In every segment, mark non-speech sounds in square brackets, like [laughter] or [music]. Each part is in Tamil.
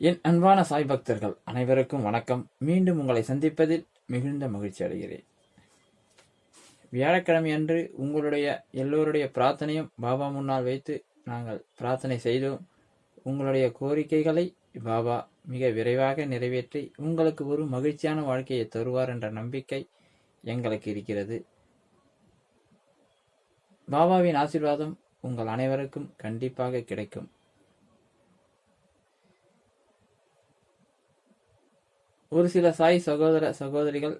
என் அன்பான சாய் பக்தர்கள் அனைவருக்கும் வணக்கம். மீண்டும் உங்களை சந்திப்பதில் மிகுந்த மகிழ்ச்சி அடைகிறேன். வியாழக்கிழமை அன்று உங்களுடைய எல்லோருடைய பிரார்த்தனையும் பாபா முன்னால் வைத்து நாங்கள் பிரார்த்தனை செய்தோம். உங்களுடைய கோரிக்கைகளை பாபா மிக விரைவாக நிறைவேற்றி உங்களுக்கு ஒரு மகிழ்ச்சியான வாழ்க்கையை தருவார் என்ற நம்பிக்கை எங்களுக்கு இருக்கிறது. பாபாவின் ஆசீர்வாதம் உங்கள் அனைவருக்கும் கண்டிப்பாக கிடைக்கும். ஒரு சில சாய் சகோதர சகோதரிகள்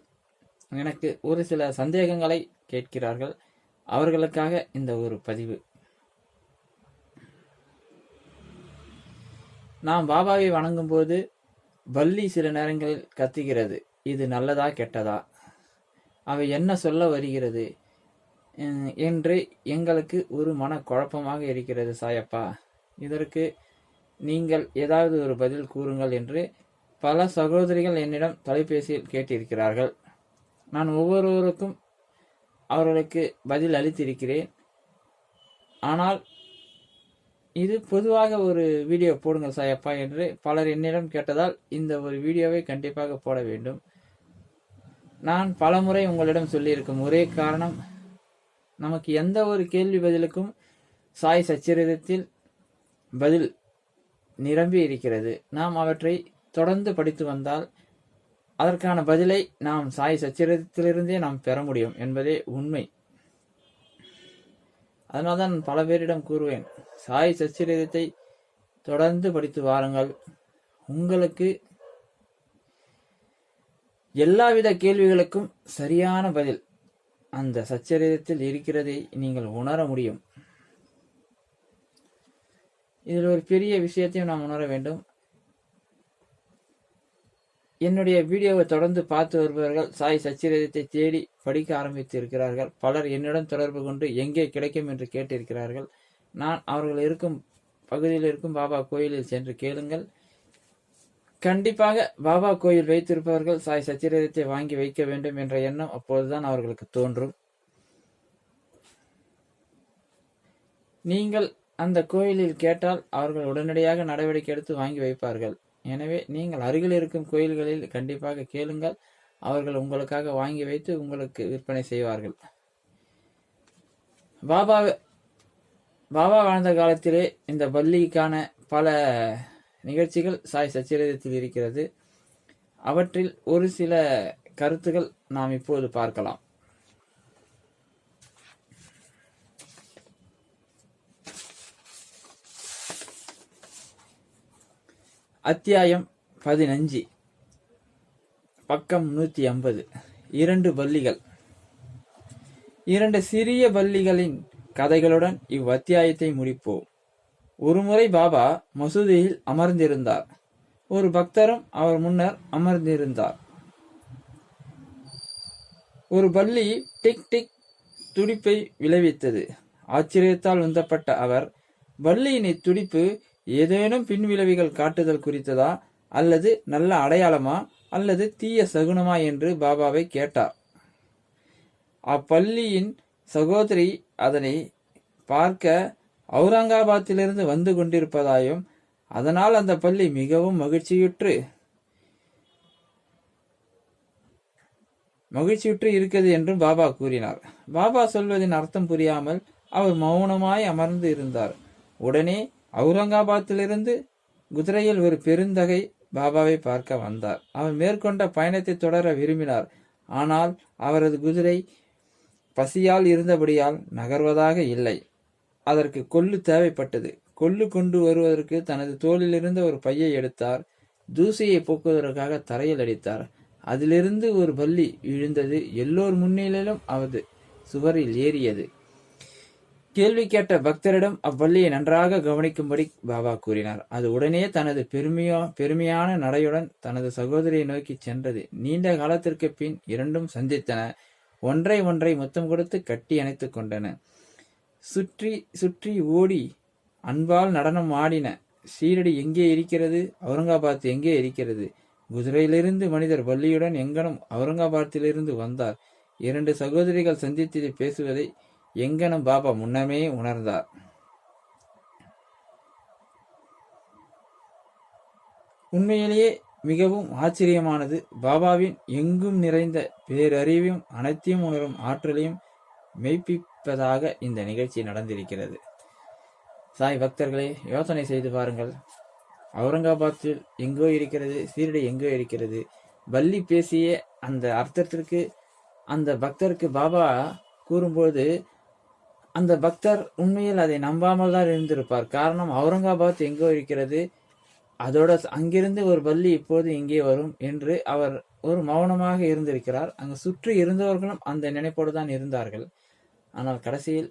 எனக்கு ஒரு சில சந்தேகங்களை கேட்கிறார்கள். அவர்களுக்காக இந்த ஒரு பதிவு. நாம் பாபாவை வணங்கும் போது பல்லி சில நேரங்களில் கத்துகிறது. இது நல்லதா கெட்டதா? அவை என்ன சொல்ல வருகிறது? என்று எங்களுக்கு ஒரு மன குழப்பமாக இருக்கிறது சாயப்பா. இதற்கு நீங்கள் ஏதாவது ஒரு பதில் கூறுங்கள் என்று பல சகோதரிகள் என்னிடம் தொலைபேசியில் கேட்டிருக்கிறார்கள். நான் ஒவ்வொருவருக்கும் அவர்களுக்கு பதில் அளித்திருக்கிறேன். ஆனால் இது பொதுவாக ஒரு வீடியோ போடுங்கள் சாயப்பா என்று பலர் என்னிடம் கேட்டதால் இந்த ஒரு வீடியோவை கண்டிப்பாக போட வேண்டும். நான் பலமுறை உங்களிடம் சொல்லியிருக்கும் ஒரே காரணம் நமக்கு எந்த ஒரு கேள்வி பதிலுக்கும் சாய் சச்சரிதத்தில் பதில் நிரம்பி இருக்கிறது நாம் அவற்றை தொடர்ந்து படித்து வந்தால் அதற்கான பதிலை நாம் சாய் சச்சரித்திலிருந்தே நாம் பெற முடியும் என்பதே உண்மை. அதனால்தான் பல பேரிடம் கூறுவேன் சாய் சச்சரிதத்தை தொடர்ந்து படித்து வாருங்கள். உங்களுக்கு எல்லாவித கேள்விகளுக்கும் சரியான பதில் அந்த சச்சரிதத்தில் இருக்கிறதை நீங்கள் உணர முடியும். இதில் ஒரு பெரிய விஷயத்தையும் நாம் உணர வேண்டும். என்னுடைய வீடியோவை தொடர்ந்து பார்த்து வருபவர்கள் சாய் சச்சிரதத்தை தேடி படிக்க ஆரம்பித்து இருக்கிறார்கள் பலர் என்னிடம் தொடர்பு கொண்டு எங்கே கிடைக்கும் என்று கேட்டிருக்கிறார்கள். நான் அவர்கள் இருக்கும் பகுதியில் இருக்கும் பாபா கோயிலில் சென்று கேளுங்கள். கண்டிப்பாக பாபா கோயில் வைத்திருப்பவர்கள் சாய் சச்சிரதத்தை வாங்கி வைக்க வேண்டும் என்ற எண்ணம் அப்போதுதான் அவர்களுக்கு தோன்றும். நீங்கள் அந்த கோயிலில் கேட்டால் அவர்கள் உடனடியாக நடவடிக்கை எடுத்து வாங்கி வைப்பார்கள். எனவே நீங்கள் அருகில் இருக்கும் கோயில்களில் கண்டிப்பாக கேளுங்கள். அவர்கள் உங்களுக்காக வாங்கி வைத்து உங்களுக்கு விற்பனை செய்வார்கள். பாபா பாபா வாழ்ந்த காலத்திலே இந்த பள்ளிக்கான பல நிகழ்ச்சிகள் சாய் சச்சரிதத்தில் இருக்கிறது. அவற்றில் ஒரு சில கருத்துகள் நாம் இப்போது பார்க்கலாம். அத்தியாயம் பதினஞ்சு. பக்கம் நூத்தி ஐம்பது. இரண்டு பள்ளிகள் இரண்டு சிறிய பள்ளிகளின் கதைகளுடன் இவ்வத்தியாயத்தை முடிப்போம். ஒருமுறை பாபா மசூதியில் அமர்ந்திருந்தார். ஒரு பக்தரும் அவர் முன்னர் அமர்ந்திருந்தார். ஒரு பள்ளி டிக் டிக் துடிப்பை விளைவித்தது. ஆச்சரியத்தால் உந்தப்பட்ட அவர் பள்ளியின் இத்துடிப்பு ஏதேனும் பின்விளைவுகள் காட்டுதல் குறித்ததா? அல்லது நல்ல அடையாளமா? அல்லது தீய சகுனமா என்று பாபாவை கேட்டார் அப்பள்ளியின் சகோதரி அதனை பார்க்க அவுரங்காபாத்திலிருந்து வந்து கொண்டிருப்பதாயும் அதனால் அந்த பள்ளி மிகவும் மகிழ்ச்சியுற்று மகிழ்ச்சியுற்று இருக்கிறது என்றும் பாபா கூறினார். பாபா சொல்வதின் அர்த்தம் புரியாமல் அவர் மௌனமாய் அமர்ந்து இருந்தார். உடனே அவுரங்காபாத்திலிருந்து குதிரையில் ஒரு பெருந்தகை பாபாவை பார்க்க வந்தார். அவர் மேற்கொண்ட பயணத்தை தொடர விரும்பினார். ஆனால் அவரது குதிரை பசியால் இருந்தபடியால் நகர்வதாக இல்லை. அதற்கு கொள்ளு தேவைப்பட்டது. கொள்ளு கொண்டு வருவதற்கு தனது தோளிலிருந்து ஒரு பையை எடுத்தார். தூசியை போக்குவதற்காக தரையில் அடித்தார். அதிலிருந்து ஒரு பள்ளி விழுந்தது. எல்லோர் முன்னிலையிலும் அவது சுவரில் ஏறியது. கேள்வி கேட்ட பக்தரிடம் அவ்வள்ளியை நன்றாக கவனிக்கும்படி பாபா கூறினார். அது உடனே தனது பெருமையோ பெருமையான நடையுடன் தனது சகோதரியை நோக்கி சென்றது. நீண்ட காலத்திற்கு பின் இரண்டும் சந்தித்தன. ஒன்றை ஒன்றை முத்தம் கொடுத்து கட்டி அணைத்து கொண்டன. சுற்றி சுற்றி ஓடி அன்பால் நடனம் ஆடின. சீரடி எங்கே இருக்கிறது? அவுரங்காபாத் எங்கே இருக்கிறது? குதிரையிலிருந்து மனிதர் பள்ளியுடன் எங்கனும் அவுரங்காபாத்திலிருந்து வந்தார். இரண்டு சகோதரிகள் சந்தித்து பேசுவதை எங்கனும் பாபா முன்னமே உணர்ந்தார் உண்மையிலேயே மிகவும் ஆச்சரியமானது. பாபாவின் எங்கும் நிறைந்த பேரறிவையும் அனைத்தையும் உணரும் ஆற்றலையும் மெய்ப்பிப்பதாக இந்த நிகழ்ச்சி நடந்திருக்கிறது. சாய் பக்தர்களே யோசனை செய்து பாருங்கள். அவுரங்காபாத்தில் எங்கோ இருக்கிறது சீரடி எங்கோ இருக்கிறது. வள்ளி பேசிய அந்த அர்த்தத்திற்கு அந்த பக்தருக்கு பாபா கூறும்போது அந்த பக்தர் உண்மையில் அதை நம்பாமல் தான் இருந்திருப்பார். காரணம் அவுரங்காபாத் எங்கோ இருக்கிறது. அதோட அங்கிருந்து ஒரு பள்ளி இப்போது இங்கே வரும் என்று அவர் ஒரு மௌனமாக இருந்திருக்கிறார். அங்கு சுற்றி இருந்தவர்களும் அந்த நினைப்போடு தான் இருந்தார்கள். ஆனால் கடைசியில்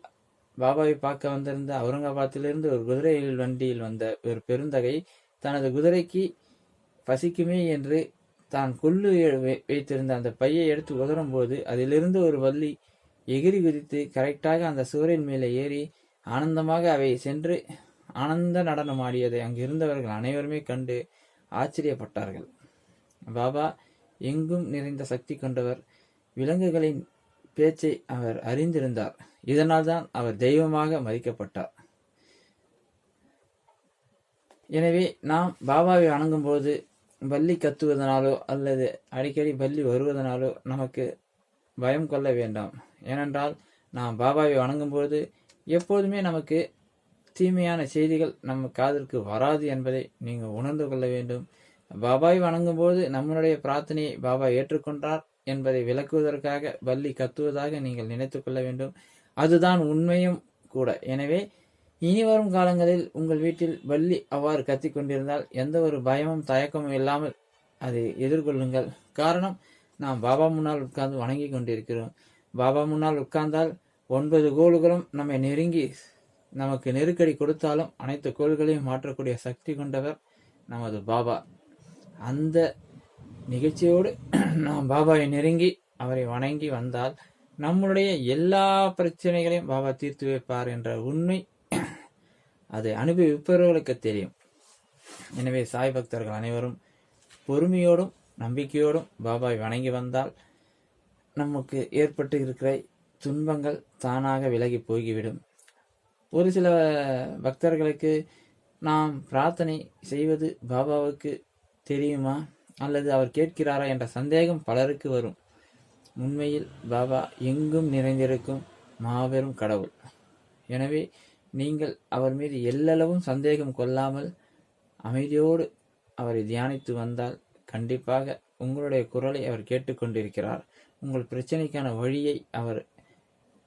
பாபாவை பார்க்க வந்திருந்த அவுரங்காபாத்திலிருந்து ஒரு குதிரையில் வண்டியில் வந்த ஒரு பெருந்தகை தனது குதிரைக்கு பசிக்குமே என்று தான் கொள்ளு வை- வைத்திருந்த அந்த பையை எடுத்து உதறும் போது அதிலிருந்து ஒரு வள்ளி எகிரி குதித்து கரெக்டாக அந்த சுவரின் மேலே ஏறி ஆனந்தமாக அவை சென்று ஆனந்த நடனம் ஆடியதை அங்கு இருந்தவர்கள் அனைவருமே கண்டு ஆச்சரியப்பட்டார்கள். பாபா எங்கும் நிறைந்த சக்தி கொண்டவர். விலங்குகளின் பேச்சை அவர் அறிந்திருந்தார். இதனால்தான் அவர் தெய்வமாக மதிக்கப்பட்டார். எனவே நாம் பாபாவை வணங்கும்போது பள்ளி கத்துவதனாலோ அல்லது அடிக்கடி பள்ளி வருவதனாலோ நமக்கு பயம் கொள்ள வேண்டாம். ஏனென்றால் நாம் பாபாவை வணங்கும்போது எப்போதுமே நமக்கு தீமையான செய்திகள் நம்ம காதிற்கு வராது என்பதை நீங்கள் உணர்ந்து கொள்ள வேண்டும். பாபாவை வணங்கும்போது நம்மளுடைய பிரார்த்தனையை பாபா ஏற்றுக்கொண்டார் என்பதை விளக்குவதற்காக பள்ளி கத்துவதாக நீங்கள் நினைத்து கொள்ள வேண்டும். அதுதான் உண்மையும் கூட. எனவே இனி வரும் காலங்களில் உங்கள் வீட்டில் பள்ளி அவ்வாறு கத்தி கொண்டிருந்தால் எந்த ஒரு பயமும் தயக்கமும் இல்லாமல் அதை எதிர்கொள்ளுங்கள். காரணம் நாம் பாபா முன்னால் உட்கார்ந்து வணங்கி கொண்டிருக்கிறோம். பாபா முன்னால் உட்கார்ந்தால் ஒன்பது கோள்களும் நம்மை நெருங்கி நமக்கு நெருக்கடி கொடுத்தாலும் அனைத்து கோள்களையும் மாற்றக்கூடிய சக்தி கொண்டவர் நமது பாபா. அந்த நிகழ்ச்சியோடு [clears throat] நாம் பாபாவை நெருங்கி அவரை வணங்கி வந்தால் நம்மளுடைய எல்லா பிரச்சனைகளையும் பாபா தீர்த்து வைப்பார் என்ற உண்மை [clears throat] அதை அனுபவிப்பவர்களுக்கு தெரியும். எனவே சாய் பக்தர்கள் அனைவரும் பொறுமையோடும் நம்பிக்கையோடும் பாபாவை வணங்கி வந்தால் நமக்கு ஏற்பட்டு இருக்கிற துன்பங்கள் தானாக விலகி போய்விடும். ஒரு சில பக்தர்களுக்கு நாம் பிரார்த்தனை செய்வது பாபாவுக்கு தெரியுமா? அல்லது அவர் கேட்கிறாரா என்ற சந்தேகம் பலருக்கு வரும். உண்மையில் பாபா எங்கும் நிறைந்திருக்கும் மாபெரும் கடவுள். எனவே நீங்கள் அவர் மீது எல்லளவும் சந்தேகம் கொள்ளாமல் அமைதியோடு அவரை தியானித்து வந்தால் கண்டிப்பாக உங்களுடைய குரலை அவர் கேட்டுக்கொண்டிருக்கிறார். உங்கள் பிரச்சனைக்கான வழியை அவர்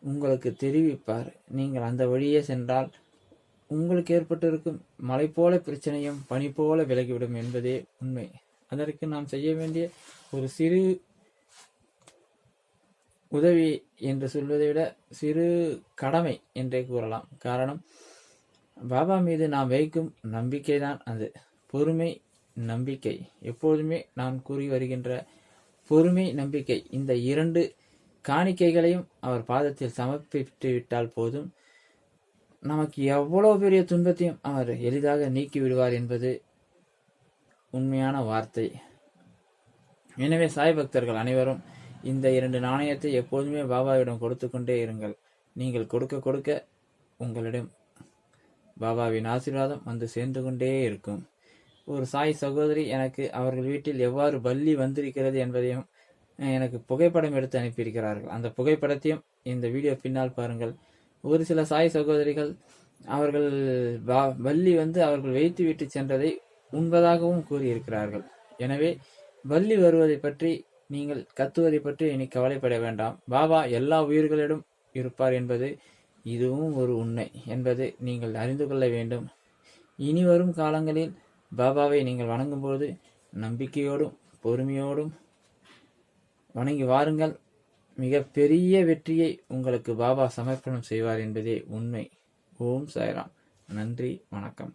உங்களுக்கு தெரிவிப்பார். நீங்கள் அந்த வழியே சென்றால் உங்களுக்கு ஏற்பட்டிருக்கும் மலை போல பிரச்சனையும் பனி போல விலகிவிடும் என்பதே உண்மை. அதற்கு நாம் செய்ய வேண்டிய ஒரு சிறு உதவி என்று சொல்வதை விட சிறு கடமை என்றே கூறலாம். காரணம் பாபா மீது நாம் வைக்கும் நம்பிக்கைதான் அது. பொறுமை நம்பிக்கை. எப்போதுமே நான் கூறி வருகின்ற பொறுமை நம்பிக்கை இந்த இரண்டு காணிக்கைகளையும் அவர் பாதத்தில் சமர்ப்பித்து விட்டால் போதும். நமக்கு எவ்வளவு பெரிய துன்பத்தையும் அவர் எளிதாக நீக்கி விடுவார் என்பது உண்மையான வார்த்தை. எனவே சாய் பக்தர்கள் அனைவரும் இந்த இரண்டு நாணயத்தை எப்போதுமே பாபாவிடம் கொடுத்து கொண்டே இருங்கள். நீங்கள் கொடுக்க கொடுக்க உங்களிடம் பாபாவின் ஆசீர்வாதம் வந்து சேர்ந்து கொண்டே இருக்கும். ஒரு சாய் சகோதரி எனக்கு அவர்கள் வீட்டில் எவ்வாறு பள்ளி வந்திருக்கிறது என்பதையும் எனக்கு புகைப்படம் எடுத்து அனுப்பியிருக்கிறார்கள். அந்த புகைப்படத்தையும் இந்த வீடியோ பின்னால் பாருங்கள். ஒரு சில சாய் சகோதரிகள் அவர்கள் பள்ளி வந்து அவர்கள் வைத்து விட்டு சென்றதை உண்பதாகவும் கூறியிருக்கிறார்கள். எனவே வள்ளி வருவதை பற்றி நீங்கள் கத்துவதை பற்றி இனி கவலைப்பட வேண்டாம். பாபா எல்லா உயிர்களிடம் இருப்பார் என்பது இதுவும் ஒரு உண்மை என்பது நீங்கள் அறிந்து கொள்ள வேண்டும். இனி வரும் காலங்களில் பாபாவை நீங்கள் வணங்கும்போது நம்பிக்கையோடும் பொறுமையோடும் வணங்கி வாருங்கள். மிக பெரிய வெற்றியை உங்களுக்கு பாபா சமர்ப்பணம் செய்வார் என்பதே உண்மை. ஓம் சாய்ராம். நன்றி வணக்கம்.